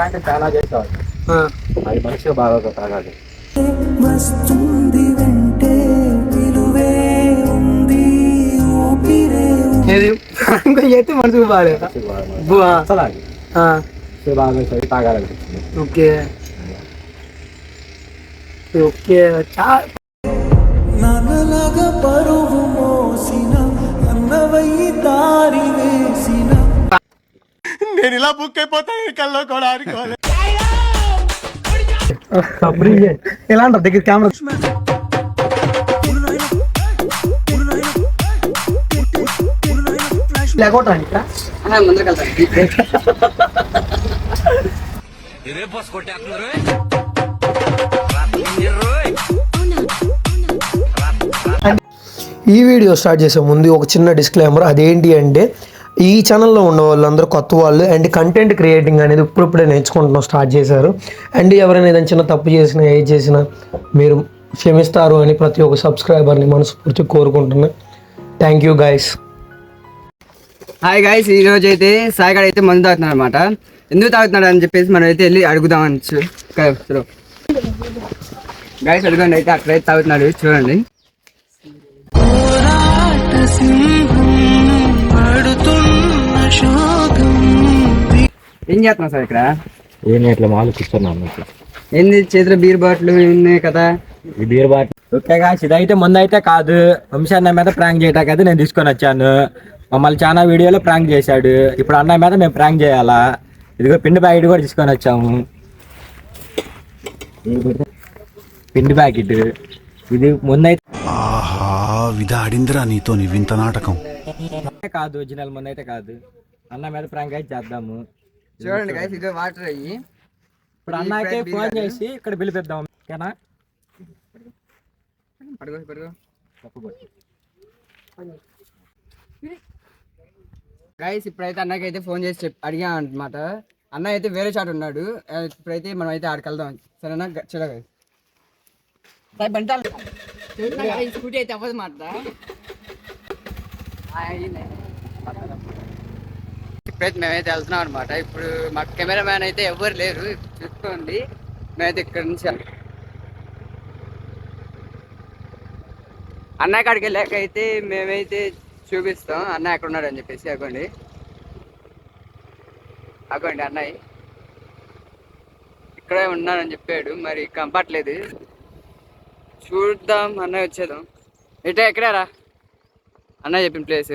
అంటే చాలా చేసేవాడు ఆ, అది మనిషిగా బాగా తాగాలి వస్తుంది వెంటే విలువే ఉంది ఊపిరే ఏది? ఇంకా చేస్తే మనసుకు బాగాలేదు? మనిషికి బాగా బువా. అసలు అది ఆ, మనిషిగా బాగా వేసేది తాగాలనిపించింది. ఓకే. ఓకే. చా ఎలా అంటారు? దగ్గర కెమెరా ఈ వీడియో స్టార్ట్ చేసే ముందు ఒక చిన్న డిస్క్లైమర్ అదేంటి అంటే ఈ ఛానల్లో ఉన్న వాళ్ళందరూ కొత్త వాళ్ళు అండ్ కంటెంట్ క్రియేటింగ్ అనేది ఇప్పుడిప్పుడే నేర్చుకుంటున్నాం స్టార్ట్ చేశారు. అండ్ ఎవరైనా ఏదైనా చిన్న తప్పు చేసినా ఏ చేసినా మీరు క్షమిస్తారు అని ప్రతి ఒక్క సబ్స్క్రైబర్ని మనస్ఫూర్తి కోరుకుంటున్నా. Thank you guys hi guys ఈ రోజు అయితే సాయిగాడు అయితే మందు తాగుతున్నాడు అనమాట ఎందుకు తాగుతున్నాడు అని చెప్పేసి మనం అయితే వెళ్ళి అడుగుదాం అని చూ గాయస్ అడగండి అయితే అక్కడైతే తాగుతున్నాడు చూడండి. ఏం చేస్తున్నావు సార్ ఇక్కడ? ఏం ఇట్లా మాలు కూర్చున్నాను ఏంది చేతిలో బీర్ బాటిల్ ఉన్నాయి కదా? ఈ బీర్ బాటిల్. ఓకే కాదు ఇదైతే ముందు అయితే కాదు. వంశాన్న మీద ప్రాంక్ చేయటానికి అయితే నేను తీసుకొని వచ్చాను. మమ్మల్ని చాలా వీడియోలో ప్రాంక్ చేశాడు. ఇప్పుడు అన్న మీద మేము ప్రాంక్ చేయాలా? ఇదిగో పిండి ప్యాకెట్ కూడా తీసుకొని వచ్చాము. పిండి ప్యాకెట్. ఇది ముందైతే ఆహా విధాడిందిరా నీతో నీ వింత నాటకం. కాదు ఒరిజినల్ ముందు అయితే కాదు. అన్న మీద ప్రాంక్ అయితే చేద్దాము. చూడండి గాయస్ ఇది వాటర్ అయ్యి. ఇప్పుడు అన్నకే ఫోన్ చేసి ఇక్కడ పిలిపిద్దాం ఓకేనా? పడుకో పడుకో. గైస్ ఇప్పుడైతే అన్నకి అయితే ఫోన్ చేసి చెప్పి అడిగా అనమాట అన్న అయితే వేరే చాట్ ఉన్నాడు. ఆ, ఇప్పుడైతే మనం అయితే ఆడికి వెళ్దాం. సరేనా? గ- చలో గైస్ స్కూటీ అయితే అవ్వదు మాట ఇప్పుడైతే మేమైతే వెళ్తున్నాం అనమాట ఇప్పుడు మా కెమెరా మ్యాన్ అయితే ఎవరు లేరు. చూసుకోండి. మేమైతే ఇక్కడ నుంచి అన్నయ్య కాడికి వెళ్ళాక అయితే మేమైతే చూపిస్తాం. అన్నయ్య ఎక్కడ ఉన్నాడు అని చెప్పేసి అగోండి. అగోండి అన్నయ్య. ఇక్కడే ఉన్నాడని చెప్పాడు. మరి కంపట్లేదు చూద్దాం. అన్నయ్య వచ్చేద్దాం. ఇటే ఎక్కడారా అన్నయ్య చెప్పిన ప్లేస్.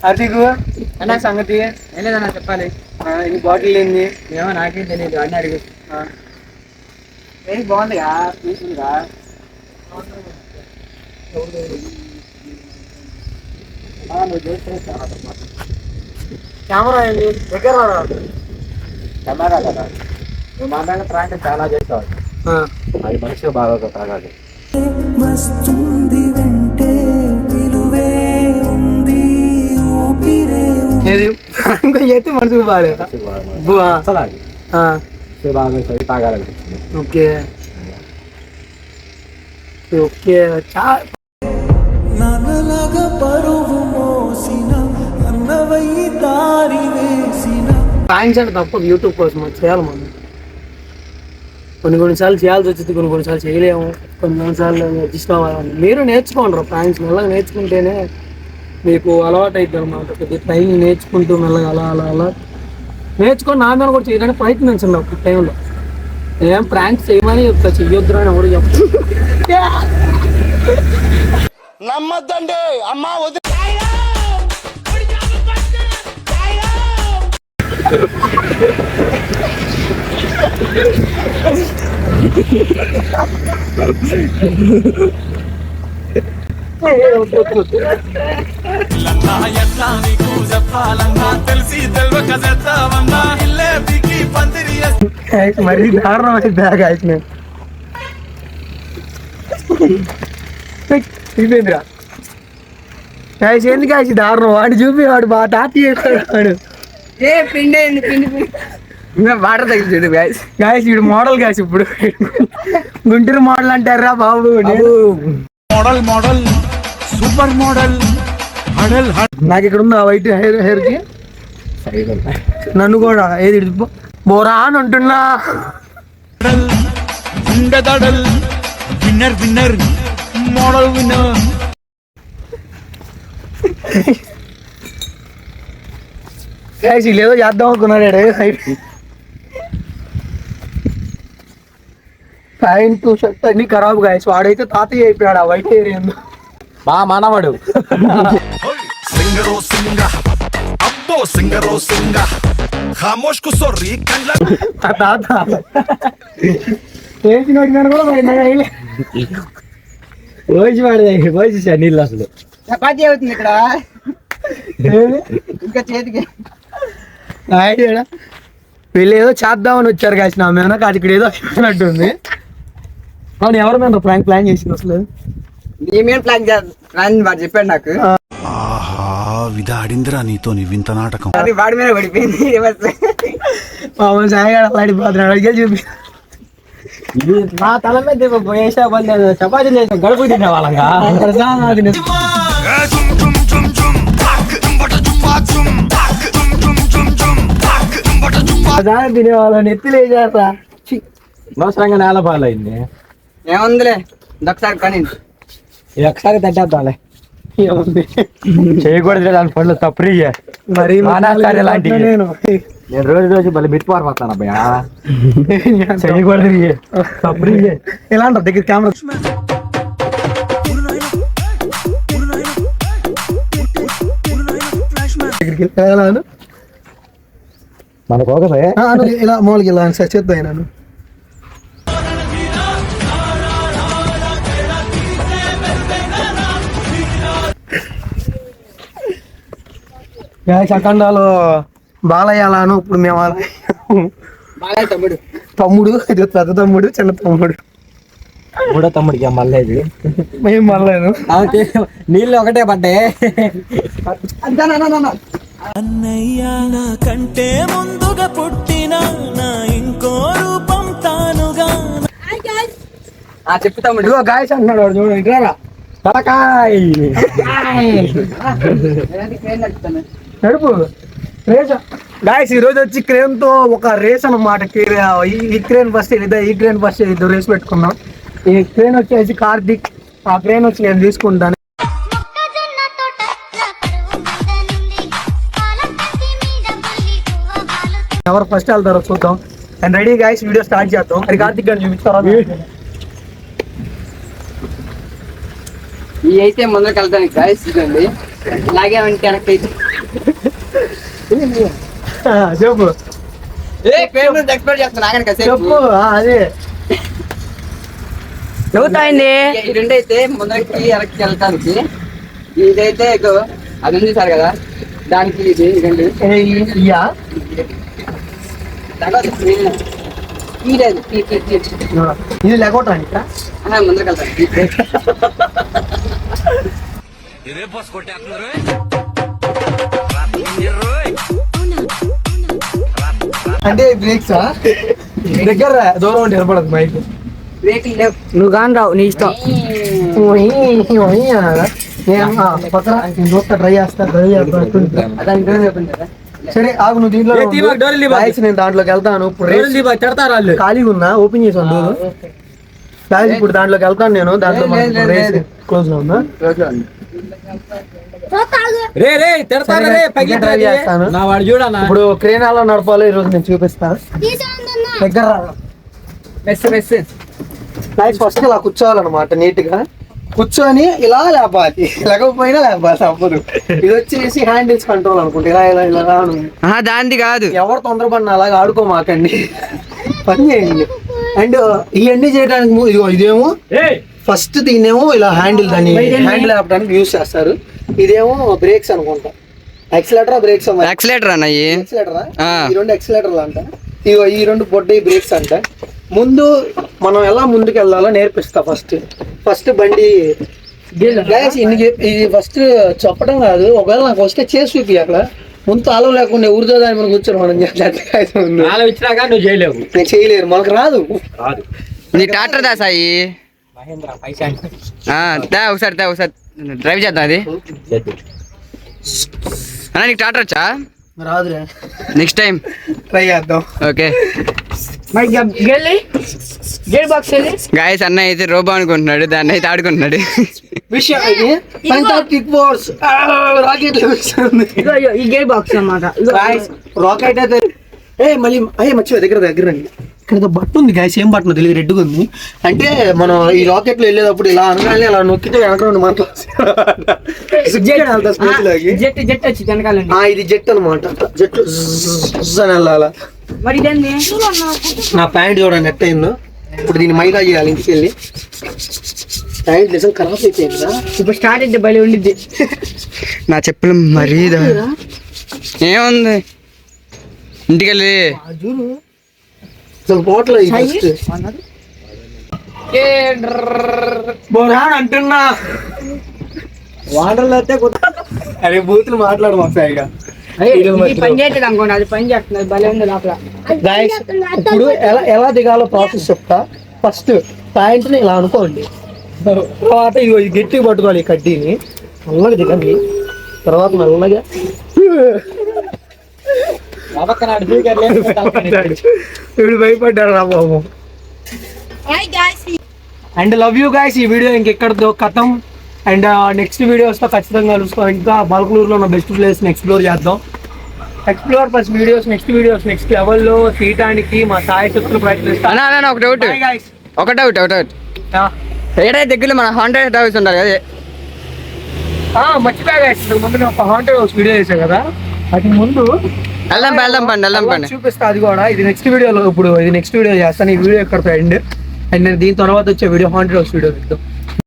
అదిగు అన్న సంగతి ఏం లేదన్నా చెప్పాలి. ఆ, ఈ బాటిల్ ఏంది? ఏమో నాకేం తెలియదు అన్నీ అడిగి. ఏం బాగుందిగా? పీసులుగా కెమెరా ఏంది? దగ్గర. కెమెరా కదా. నువ్వు ప్రాంక్ చాలా చేసేవాడు ఆ, అది మనిషిగా బాగా తాగాలి వస్తుంది ఏది ఇంకా చేస్తే మనసుకు బాగాలేదు మనిషికి ఓకే ఓకే చా పరువు మోసిన అన్నవయ్యి దారి వేసిన అంటే తప్ప యూట్యూబ్ కోసం చేయాలి మనం కొన్ని కొన్నిసార్లు చేయాల్సి వచ్చింది కొన్ని కొన్నిసార్లు చేయలేము కొన్ని కొన్నిసార్లు అడ్జస్ట్ అవ్వాలి మీరు నేర్చుకోండి ఫ్యాన్స్ మళ్ళీ నేర్చుకుంటేనే మీకు అలవాటు అవుతుంది అనమాట కొద్దిగా టైం నేర్చుకుంటూ మెల్లగా అలా అలా అలా. నేర్చుకొని నా మీద కూడా చేయడానికి ప్రయత్నించండి ఒక టైంలో ఏం ప్రాంక్స్ చేయమని చెప్తా చెయ్యొద్దు అని ఎవరు చెప్తా నమ్మద్దండి. Guys, మరీ దారుణం అయితే గాయస్ నేను అయిపోయిందిరా గాయస్ ఏంది గాయస్ దారుణం? వాడు చూపి వాడు బాగా తాతి చేస్తాడు వాడు. ఏ పిండి అయింది పిండి వాటర్ తగ్గి చూడు గాయస్ గాయస్ వీడు మోడల్ గాయస్ ఇప్పుడు. గుంటూరు మోడల్ అంటారా బాబు. మోడల్ మోడల్ సూపర్ మోడల్ నాకు ఇక్కడ ఉంది ఆ వైట్ హెయిర్ హెయిర్కి. నన్ను కూడా ఏది బోరా అని అంటున్నా. Winner winner model winner. ఏదో చేద్దాం అనుకున్నాడు. ప్యాంట్ షర్ట్ అన్ని ఖరాబ్ గాయస్ వాడైతే తాతయ్య అయిపోయాడు ఆ వైట్ ఏందో. మా మనవడు. సింగరో సింగ అబ్బో సింగరో సింగ ఖామోష్కు సొర్రి కండ్ల తాత కూడా మరి. రోజు వాడి రోజు నీళ్ళు అసలు. చపాతీ అవుతుంది ఇక్కడ? ఇంకా చేతికి. ఆయనడా? వీళ్ళు ఏదో చేద్దామని వచ్చారు కాసి నా మీద కాదు ఇక్కడ ఏదో అయిపోయినట్టుంది. అవును ఎవరు మీద? ప్లాన్ ప్లాన్ చేసింది అసలు. మీద ప్లాన్ ప్లాన్ వాడు చెప్పాడు నాకు. ఆహా విధాడిందిరా నీతో నీ వింత నాటకం. అది వాడి మీద పడిపోయింది పాపం సాయిగాడు అలాడిపోతున్నాడు అడిగే చూపి. ఇది నా తల మీద పోయేసా చపాతీ చేసిన గడుపు తినే వాళ్ళంగా. ప్రసాద్ తినేవాళ్ళని ఎత్తులేసారా అనవసరంగా నేల పాలైంది ఏముందిలే ఒకసారి కానీ ఇది ఒకసారి తట్టేద్దాంలే ఏముంది చేయకూడదు దాని పనులు తప్పరి మరి ఇలాంటివి. నేను? నేను రోజు రోజు మళ్ళీ మిట్ పారిపోతాను అబ్బాయి చేయకూడదు ఇవి. తప్పరి ఎలా అంటారు? దగ్గర కెమెరా దగ్గరికి ఒకసే ఆ, అను, ఇలా మామూలుగా ఇలా సార్ చేద్దాం నన్ను అఖండాలు బాలయ్యాలను ఇప్పుడు మేము తమ్ముడు తమ్ముడు ఇది పెద్ద తమ్ముడు చిన్న తమ్ముడు మూడో తమ్ముడికి మళ్ళీ ఇది మేము మళ్ళీ ఆమెకి నీళ్ళు ఒకటే పడ్డాయి అన్నయ్య నా కంటే ముందుగా పుట్టిన నా ఇంకో రూపం తానుగా ఆ చెప్పు తమ్ముడు గాయస్ అంటున్నాడు వాడు చూడు తలకాయ్ నడుపు. రేస్. గాయస్ ఈ రోజు వచ్చి క్రేన్తో ఒక రేస్ అన్నమాట. ఈ- ఈ క్రేన్ ఫస్ట్ ఇదే ఈ క్రేన్ ఫస్ట్ ఇద్దరు రేస్ పెట్టుకున్నాం ఈ క్రేన్ వచ్చేసి కార్తిక్. ఆ క్రేన్ వచ్చి నేను తీసుకుంటాను. ఎవరు ఫస్ట్ వెళ్తారో చూద్దాం. And ready guys video start చేద్దాం. అది కార్తిక్ గారిని చూపిస్తారా? ఈ అయితే ముందరికి వెళ్తాను గాయస్ ఇదండి ఇలాగే వెనక్కి అయితే. చెప్పు. ఏ ఎక్స్పెక్ట్ చెప్పు అదే. నవ్వుతాయండి ఈ రెండు అయితే ముందరికి వెనక్కి వెళ్ళటానికి ఇదైతే అది ఉంది సార్ కదా దానికి ఇది రెండు. ఇయ్యా? ఇది- ఈ లేదు అంటే బ్రేక్స్ దగ్గర దూరం ఉంటే నిలబడదు మైక్ బ్రేకింగ్ లేవు నువ్వు కాని రావు నీ ఇష్టం. చూస్తా ట్రై చేస్తా ట్రై చేస్తా సరే ఆగు నువ్వు దీంట్లో నేను దాంట్లోకి వెళ్తాను. ఇప్పుడు ఖాళీగా ఉన్నా ఓపెన్ చేసాను డోర్ ఇప్పుడు దాంట్లోకి వెళ్తాను నేను దాంట్లో. క్లోజ్లో ఉన్నా. రే రే తిడతారు సరే, రే చేస్తాను. నా వాడు చూడన్నా ఇప్పుడు క్రేన్ ఎలా నడపాలో ఈ రోజు నేను చూపిస్తాను. దగ్గర మెస్ మెస్ నైట్ ఫస్ట్ ఇలా కూర్చోవాలన్నమాట నీట్గా కూర్చొని ఇలా లేపాలి. లేకపోయినా లేపాలి తప్పదు. ఇది వచ్చేసి హ్యాండిల్స్ కంట్రోల్ అనుకుంటా. ఇలా ఇలా ఇలా రాను. దాంది కాదు. ఎవరు తొందరపడిన అలాగా ఆడుకోమాకండి. పని చేయండి. అండ్ ఇవన్నీ చేయడానికి ఇదేమో ఫస్ట్ దీన్నేమో ఇలా హ్యాండిల్ దాన్ని హ్యాండిల్ ఆపడానికి యూస్ చేస్తారు. ఇదేమో బ్రేక్స్ అనుకుంటా. ఎక్సలేటరా బ్రేక్స్ యాక్సిలేటర్ అన్న ఎక్సలేటరా ఆ. ఈ రెండు ఎక్సలేటర్లు అంట. ఇగో ఈ రెండు బొడ్డ బ్రేక్స్ అంట. ముందు మనం ఎలా ముందుకు వెళ్ళాలో నేర్పిస్తా ఫస్ట్. ఫస్ట్ బండి ఇన్ని ఇది ఫస్ట్ చెప్పడం కాదు. ఒకవేళ నాకు వస్తే చేసి చూపి అక్కడ. ముందు తాళం లేకుండా ఊరితో దాని మనం కూర్చొని మనం నువ్వు చేయలేవు. నేను చేయలేరు మనకు రాదు. కాదు నీ ట్రాక్టర్ దా సాయి మహేంద్ర ఒకసారి దా ఒకసారి. డ్రైవ్ చేద్దాం అది. అన్న నీకు ట్రాక్టర్ వచ్చా? రాదురే నెక్స్ట్ టైం ట్రై చేద్దాం. ఓకే బాక్స్ గాయస్ అన్న అయితే రోబో అనుకుంటున్నాడు దాన్ని అయితే ఆడుకుంటున్నాడు. విషయం రాకెట్ ఈ గేర్ బాక్స్ అన్నమాట. రాకెట్ అయితే ఏ మళ్ళీ అయ్యే మర్చిపోయి దగ్గర దగ్గర రండి. ఇక్కడ బట్ట ఉంది గాయస్ ఏం బట్టను తెలియదు. రెడ్గా ఉంది. అంటే మనం ఈ రాకెట్లో వెళ్ళేటప్పుడు ఇలా అనగానే అలా నొక్కితే వెనక రెండు మాటలు ఇది జెట్ అనమాట జెట్ అని వెళ్ళాలా? నా ప్యాంట్ చూడండి ఎట్ట అయిందో? ఇప్పుడు దీన్ని మైదా చేయాలి ఇంటికి వెళ్ళి. ప్యాంట్ నిజం ఖరాబ్ అయిపోయిందా ఇప్పుడు స్టార్ట్ అయితే బలి ఉండిద్ది. నా చెప్పులు మరీ దా- ఏముంది? ఇంటికెళ్ళి చూడు. అసలు పోవట్లేదు ఫస్ట్ బోరాన్ అంటున్నా. వాటర్లో అయితే అరే బూతులు మాట్లాడు మా సాయిగా ఇప్పుడు ఎలా ఎలా దిగాలో ప్రాసెస్ చెప్తా. ఫస్ట్ ప్యాంట్ని ఇలా అనుకోండి. తర్వాత ఇది గట్టిగా పట్టుకోవాలి ఈ కడ్డీని. మెల్లగా దిగండి. తర్వాత మెల్లగా వీడు భయపడ్డాడు రా బాబు. అండ్ లవ్ యూ గాయస్ ఈ వీడియో ఇంకెక్కడితో కథం. అండ్ నెక్స్ట్ వీడియోస్తో ఖచ్చితంగా కలుసుకో ఇంకా బల్కలూరులో ఉన్న బెస్ట్ ప్లేస్ని ఎక్స్ప్లోర్ చేద్దాం. Explore plus videos next videos next లెవెల్లో తీయటానికి మా సాయి శక్తులు ప్రయత్నిస్తాను ఒక డౌట్ ఒక డౌట్ ఒక డౌట్ ఏడైతే దగ్గరలో మన హండ్రెడ్ హౌస్ ఉండాలి కదా మర్చిపోయా ముందు ఒక హాంటెడ్ హౌస్ వీడియో చేశాను కదా? అది ముందు పా, వెళ్దాం పండి వెళ్దాం పండి చూపిస్తా అది కూడా. ఇది నెక్స్ట్ వీడియోలో ఇప్పుడు ఇది నెక్స్ట్ వీడియో చేస్తాను. ఈ వీడియో ఎక్కడ ఎండ్ అండ్ నేను దీని తర్వాత వచ్చే వీడియో హౌస్ వీడియో తీద్దాం